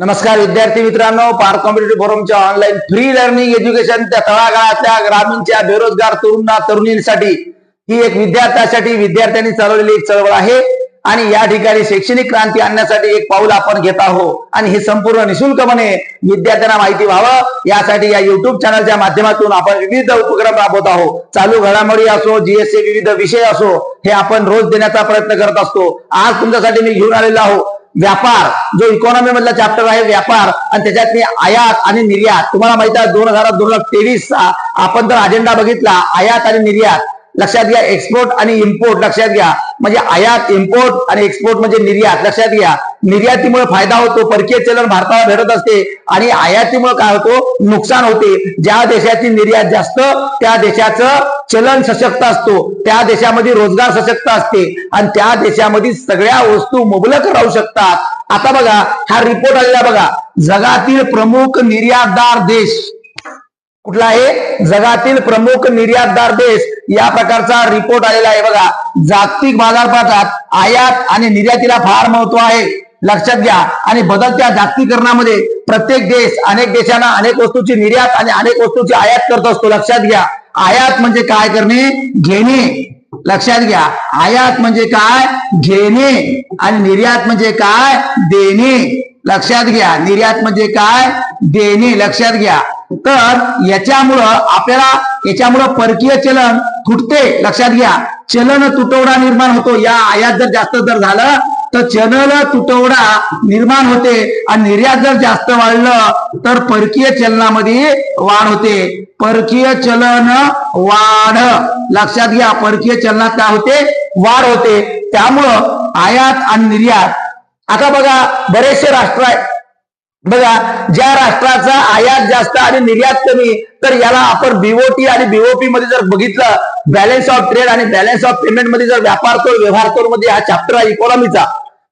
नमस्कार विद्यार्थी मित्रांनो पार कॉम्पिटेटिव्ह फोरमच्या ऑनलाईन फ्री लर्निंग एज्युकेशन त्या तळागाळातल्या ग्रामीणच्या बेरोजगार तरुणा तरुणींसाठी ही एक विद्यार्थ्यासाठी विद्यार्थ्यांनी चालवलेली एक चळवळ आहे. आणि या ठिकाणी शैक्षणिक क्रांती आणण्यासाठी एक पाऊल आपण घेत आहोत. आणि हे संपूर्ण निशुल्कपणे विद्यार्थ्यांना माहिती व्हावं. यासाठी या युट्यूब चॅनलच्या माध्यमातून आपण विविध उपक्रम राबवत आहोत. चालू घडामोडी असो जीएसचे विविध विषय असो हे आपण रोज देण्याचा प्रयत्न करत असतो. आज तुमच्यासाठी मी घेऊन आलेलो आहोत. व्यापार जो इकॉनॉमी मधला चॅप्टर आहे व्यापार आणि त्याच्यात मी आयात आणि निर्यात. तुम्हाला माहीत आहे दोन हजार दोन हजार तेवीस चा आपण जर अजेंडा बघितला आयात आणि निर्यात. लक्षात घ्या एक्सपोर्ट आणि इम्पोर्ट लक्षात घ्या. म्हणजे आयात इम्पोर्ट आणि एक्सपोर्ट म्हणजे निर्यात. लक्षात घ्या. निर्यातीमुळे फायदा होतो परकीय चलन भारताला भेटत असते आणि आयातीमुळे काय होतो? नुकसान होते. ज्या देशाची निर्यात जास्त त्या देशाचं चलन सशक्त असतो. त्या देशामध्ये रोजगार सशक्त असते. आणि त्या देशामध्ये सगळ्या वस्तू मुबलक राहू शकतात. आता बघा हा रिपोर्ट आलेला बघा. जगातील प्रमुख निर्यातदार देश. कुठला आहे? जगातील प्रमुख निर्यातदार देश. या प्रकारचा रिपोर्ट आलेला आहे बघा. जागतिक बाजारपेठात आयात आणि निर्यातीला फार महत्त्व आहे. लक्षात घ्या. आणि बदलत्या जागतिकरणामध्ये प्रत्येक देश अनेक देशांना अनेक वस्तूची निर्यात आणि अनेक वस्तूची आयात करत असतो. लक्षात घ्या. आयात म्हणजे काय करणे? घेणे. लक्षात घ्या. आयात म्हणजे काय? घेणे. आणि निर्यात म्हणजे काय? देणे. लक्षात घ्या. निर्यात म्हणजे काय? देणे. लक्षात घ्या. तर याच्यामुळं आपल्याला याच्यामुळं परकीय चलन तुटते. लक्षात घ्या. चलन तुटवडा निर्माण होतो. या आयात जर जास्त जर झालं तर चलन तुटवडा निर्माण होते आणि निर्यात जर जास्त वाढलं तर परकीय चलनामध्ये वाढ होते. परकीय चलन वाढ. लक्षात घ्या परकीय चलनात काय होते? वाढ होते. त्यामुळं आयात आणि निर्यात. आता बघा बरेचसे राष्ट्र आहेत. बघा ज्या राष्ट्राचा आयात जास्त आणि निर्यात कमी तर याला आपण बीओटी आणि बीओपी मध्ये जर बघितलं बॅलन्स ऑफ ट्रेड आणि बॅलन्स ऑफ पेमेंटमध्ये जर व्यापार तोड व्यवहार तोडमध्ये म्हणजे हा चॅप्टर आहे इकॉनॉमीचा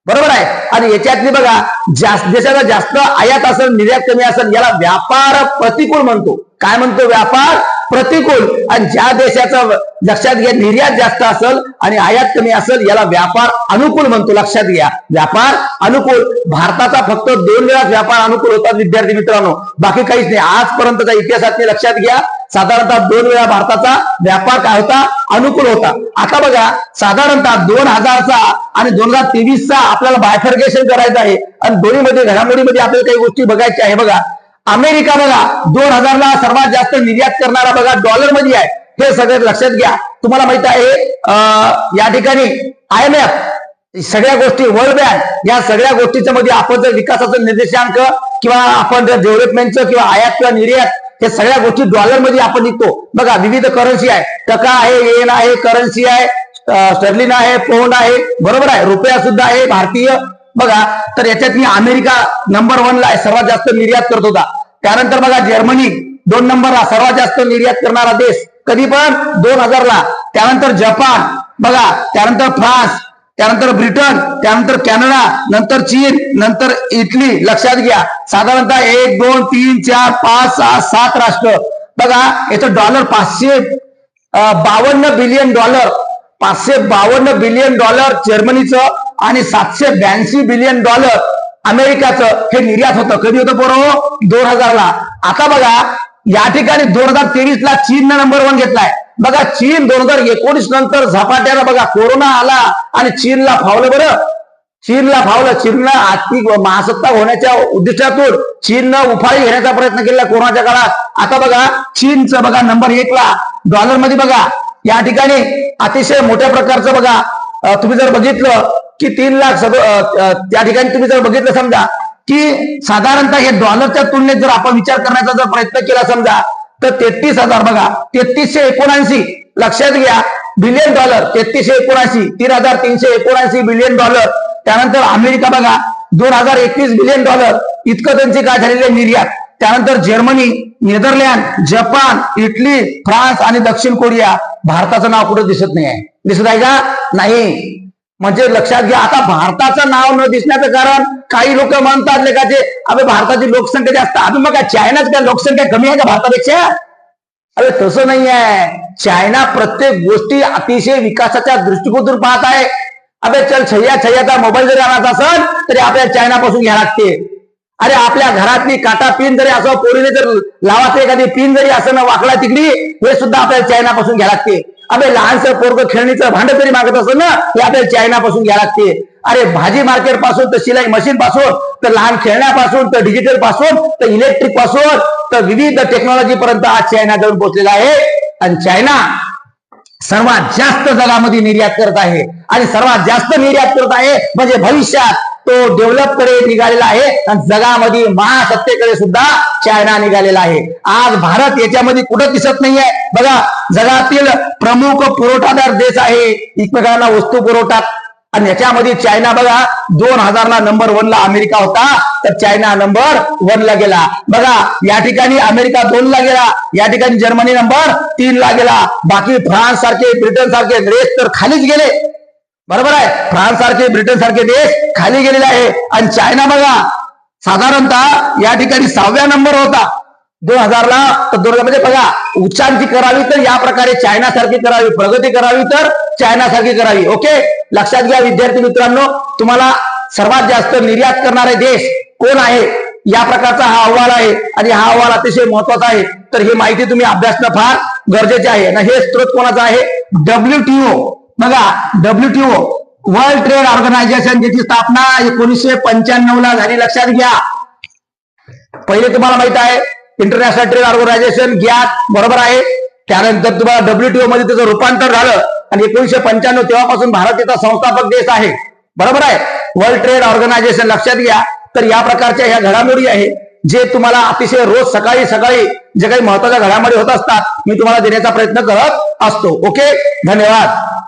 बरोबर आहे? आणि याच्यातली बघा जास्त देशाला जास्त आयात असेल निर्यात कमी असेल याला व्यापार प्रतिकूल म्हणतो. काय म्हणतो? व्यापार प्रतिकूल. आणि ज्या देशाचा लक्षात घ्या निर्यात जास्त असेल आणि आयात कमी असेल याला व्यापार अनुकूल म्हणतो. लक्षात घ्या. व्यापार अनुकूल. भारताचा फक्त दोन वेळा व्यापार अनुकूल होता विद्यार्थी मित्रांनो. बाकी काहीच नाही. आजपर्यंतच्या इतिहासात लक्षात घ्या. साधारणतः दोन वेळा भारताचा व्यापार काय होता? अनुकूल होता. आता बघा साधारणतः दोन हजारचा आणि दोन हजार तेवीसचा आपल्याला बायफर्गेशन करायचं आहे. आणि दोन्हीमध्ये घडामोडीमध्ये आपल्याला काही गोष्टी बघायच्या आहे. बघा अमेरिका बघा दोन हजारला सर्वात जास्त निर्यात करणारा बघा डॉलरमध्ये आहे. हे सगळं लक्षात घ्या. तुम्हाला माहीत आहे या ठिकाणी आय एम एफ सगळ्या गोष्टी वर्ल्ड बँक या सगळ्या गोष्टीच्या मध्ये आपण जर विकासाचं निर्देशांक किंवा आपण जर डेव्हलपमेंटचं किंवा आयात किंवा निर्यात हे सगळ्या गोष्टी डॉलरमध्ये आपण निघतो. बघा विविध करन्सी आहे. टका आहे येन आहे करन्सी आहे स्टर्लिन आहे पोंड आहे बरोबर आहे. रुपया सुद्धा आहे भारतीय. बघा तर याच्यात मी अमेरिका नंबर वनला आहे सर्वात जास्त निर्यात करत होता. त्यानंतर बघा जर्मनी दोन नंबरला सर्वात जास्त निर्यात करणारा देश कधी पण? दोन हजारला. त्यानंतर जपान बघा त्यानंतर फ्रान्स त्यानंतर ब्रिटन त्यानंतर कॅनडा नंतर चीन नंतर इटली. लक्षात घ्या साधारणतः एक दोन तीन चार पाच सहा सात राष्ट्र. बघा याचं डॉलर पाचशे बावन्न बिलियन डॉलर पाचशे बावन्न बिलियन डॉलर जर्मनीचं आणि सातशे ब्याऐंशी बिलियन डॉलर अमेरिकाचं हे निर्यात होतं. कधी होतं बरोबर दोन हजारला. आता बघा या ठिकाणी दोन हजार तेवीस ला चीननं नंबर वन घेतलाय. बघा चीन दोन हजार एकोणीस नंतर झपाट्याला बघा कोरोना आला आणि चीनला फावलं बरं. चीनला फावलं. चीननं आर्थिक महासत्ता होण्याच्या उद्दिष्टातून चीननं उफाळी घेण्याचा प्रयत्न केला कोरोनाच्या काळात. आता बघा चीनचं बघा नंबर एकला. डॉलरमध्ये डॉलरमध्ये बघा या ठिकाणी अतिशय मोठ्या प्रकारचं बघा तुम्ही जर बघितलं की तीन लाख सगळं त्या ठिकाणी तुम्ही जर बघितलं समजा की साधारणतः हे डॉलरच्या तुलनेत जर आपण विचार करण्याचा जर प्रयत्न केला समजा तर तेहतीस हजार बघा तेहतीसशे एकोणऐंशी लक्षात घ्या बिलियन डॉलर तेहतीसशे एकोणऐंशी तीन हजार तीनशे एकोणऐंशी बिलियन डॉलर त्यानंतर अमेरिका बघा दोन हजार एकवीस बिलियन डॉलर इतकं त्यांची काय झालेली आहे निर्यात. त्यानंतर Germany Netherland Japan Italy France आणि दक्षिण कोरिया भारताचं नाव कुठं दिसत नाही आहे दिसत आहे का? नाही. म्हणजे लक्षात घ्या आता भारताचं नाव न दिसण्याचं कारण काही लोक म्हणतात लेखाचे अबे भारताची लोकसंख्या जास्त अजून मग काय चायनाच काय लोकसंख्या कमी आहे का भारतापेक्षा? अरे तसं नाही आहे चायना प्रत्येक गोष्टी अतिशय विकासाच्या दृष्टिकोनातून पाहत आहे. अबे चल छय्या छय्याचा मोबाईल जरी आणायचा असेल तरी आपल्याला चायनापासून घ्यायला लागते. अरे आपल्या घरातली काटा पिन जरी असं पोरीने जर लावायचं एखादी पिन जरी असं ना वाकडा तिकडी हे सुद्धा आपल्याला चायनापासून घ्या लागते. अबे लहानसं पोरग खेळणीचं भांड तरी मागत असं ना हे आपल्याला चायनापासून घ्या लागते. अरे भाजी मार्केटपासून तर शिलाई मशीन पासून तर लहान खेळण्यापासून तर डिजिटलपासून तर इलेक्ट्रिकपासून तर विविध टेक्नॉलॉजी पर्यंत आज चायना जाऊन पोहोचलेला आहे. आणि चायना सर्वात जास्त जगामध्ये निर्यात करत आहे. आणि सर्वात जास्त निर्यात करत आहे म्हणजे भविष्यात. तो डेव्हलपकडे निघालेला आहे. आणि जगामध्ये महासत्तेकडे सुद्धा चायना निघालेला आहे. आज भारत याच्यामध्ये कुठं दिसत नाहीये. बघा जगातील प्रमुख पुरवठादार देश आहे. एकमेकांना वस्तू पुरवठा आणि याच्यामध्ये चायना बघा दोन हजारला नंबर वन ला अमेरिका होता. तर चायना नंबर वन ला गेला. बघा या ठिकाणी अमेरिका दोन ला गेला. या ठिकाणी जर्मनी नंबर तीन ला गेला. बाकी फ्रान्स सारखे ब्रिटन सारखे रेस तर खालीच गेले. बरोबर आहे. फ्रान्स सारखे ब्रिटन सारखे देश खाली गेलेले आहे. आणि चायना बघा साधारणतः या ठिकाणी सहाव्या नंबर होता. दोन हजारला तर दोन हजार म्हणजे बघा उच्चांकी करावी तर या प्रकारे चायना सारखी करावी प्रगती करावी तर चायना सारखी करावी. ओके? लक्षात घ्या विद्यार्थी मित्रांनो तुम्हाला सर्वात जास्त निर्यात करणारे देश कोण आहे? या प्रकारचा हा अहवाल आहे. आणि हा अहवाल अतिशय महत्त्वाचा आहे. तर ही माहिती तुम्ही अभ्यासणं फार गरजेचे आहे. आणि हे स्त्रोत कोणाचा आहे? डब्ल्यूटीओ बघा डब्ल्यूटीओ वर्ल्ड ट्रेड ऑर्गनायझेशन ज्याची स्थापना एकोणीसशे पंच्याण्णव ला झाली. लक्षात घ्या. पहिले तुम्हाला माहीत आहे इंटरनॅशनल ट्रेड ऑर्गनायझेशन ज्ञात बरोबर आहे. त्यानंतर तुम्हाला डब्ल्यूटीओ मध्ये त्याचं रूपांतर झालं आणि एकोणीशे पंच्याण्णव तेव्हापासून भारत याचा संस्थापक देश आहे. बरोबर आहे? वर्ल्ड ट्रेड ऑर्गनायझेशन लक्षात घ्या. तर या प्रकारच्या ह्या घडामोडी आहे जे तुम्हाला अतिशय रोज सकाळी सकाळी जे काही महत्त्वाच्या घडामोडी होत असतात मी तुम्हाला देण्याचा प्रयत्न करत असतो. ओके? धन्यवाद.